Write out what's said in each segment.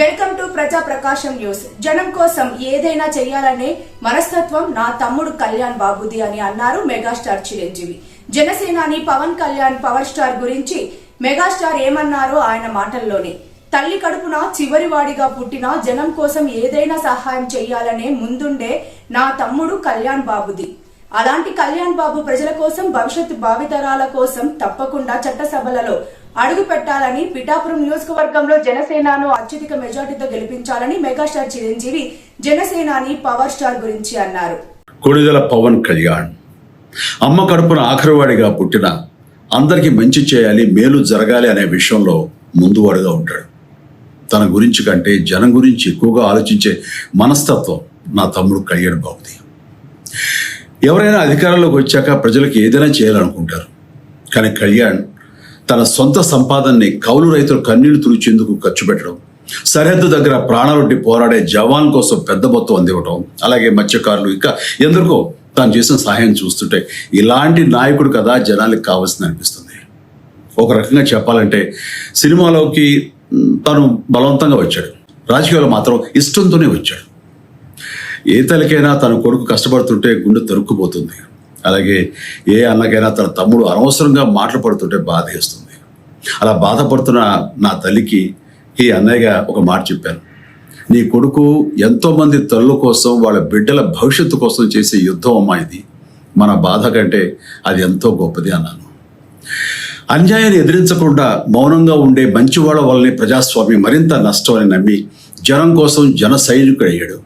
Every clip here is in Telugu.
వెల్కమ్ టు ప్రజా ప్రకాశం న్యూస్. జనం కోసం ఏదైనా చేయాలనే మనస్తత్వం నా తమ్ముడు కళ్యాణ్ బాబుది అని అన్నారు మెగాస్టార్ చిరంజీవి. జనసేనాని పవన్ కళ్యాణ్ పవర్ స్టార్ గురించి మెగాస్టార్ ఏమన్నారో ఆయన మాటల్లోనే. తల్లి కడుపున చివరివాడిగా పుట్టిన జనం కోసం ఏదైనా సహాయం చేయాలనే ముందుండే నా తమ్ముడు కళ్యాణ్ బాబుది. అలాంటి కళ్యాణ్ బాబు ప్రజల కోసం భవిష్యత్ భావితరాల కోసం తప్పకుండా చట్టసభలలో అడుగు పెట్టాలని పిఠాపురం నియోజకవర్గంలో జనసేనను అత్యధిక మెజార్టీతో గెలిపించాలని మెగాస్టార్ చిరంజీవి జనసేనాని పవర్ స్టార్ గురించి అన్నారు. కొడిదల పవన్ కళ్యాణ్. అమ్మ కడుపున ఆఖరివాడిగా పుట్టిన అందరికీ మంచి చేయాలి మేలు జరగాలి అనే విషయంలో ముందువాడుగా ఉంటాడు. తన గురించి కంటే జనం గురించి ఎక్కువగా ఆలోచించే మనస్తత్వం నా తమ్ముడు కళ్యాణ్ బాబుది. ఎవరైనా అధికారంలోకి వచ్చాక ప్రజలకు ఏదైనా చేయాలనుకుంటారు. కానీ కళ్యాణ్ తన సొంత సంపాదనని కౌలు రైతులు కన్నీళ్ళు తుడిచేందుకు ఖర్చు పెట్టడం సరిహద్దు దగ్గర ప్రాణాలొడ్డి పోరాడే జవాన్ కోసం పెద్ద మొత్తం అందివ్వటం అలాగే మత్స్యకారులు ఇంకా ఎందరికో తాను చేసిన సహాయం చూస్తుంటే ఇలాంటి నాయకుడు కదా జనాలకు కావాల్సింది అనిపిస్తుంది. ఒక రకంగా చెప్పాలంటే సినిమాలోకి తను బలవంతంగా వచ్చాడు. రాజకీయాల్లో మాత్రం ఇష్టంతోనే వచ్చాడు. ఏ తల్లికైనా తన కొడుకు కష్టపడుతుంటే గుండె తరుక్కుపోతుంది. అలాగే ఏ అన్నకైనా తన తమ్ముడు అనవసరంగా మాటలు పడుతుంటే బాధేస్తుంది. అలా బాధపడుతున్న నా తల్లికి ఈ అన్నయ్యగా ఒక మాట చెప్పాను. నీ కొడుకు ఎంతోమంది తల్లు తల్లుల కోసం వాళ్ళ బిడ్డల భవిష్యత్తు కోసం చేసే యుద్ధం అమ్మా ఇది. మన బాధ కంటే అది ఎంతో గొప్పది అన్నాను. అన్యాయాన్ని ఎదిరించకుండా మౌనంగా ఉండే మంచివాళ్ళ వల్లనే ప్రజాస్వామ్యం మరింత నష్టం అని నమ్మి జనం కోసం జన సైనికుడయ్యాడు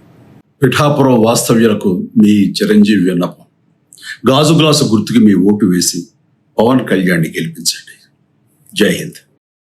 పిఠాపురం వాస్తవ్యులకు మీ చిరంజీవి విన్నపం గాజు గ్లాసు గుర్తుకి మీ ఓటు వేసి పవన్ కళ్యాణ్ని గెలిపించండి. జై హింద్.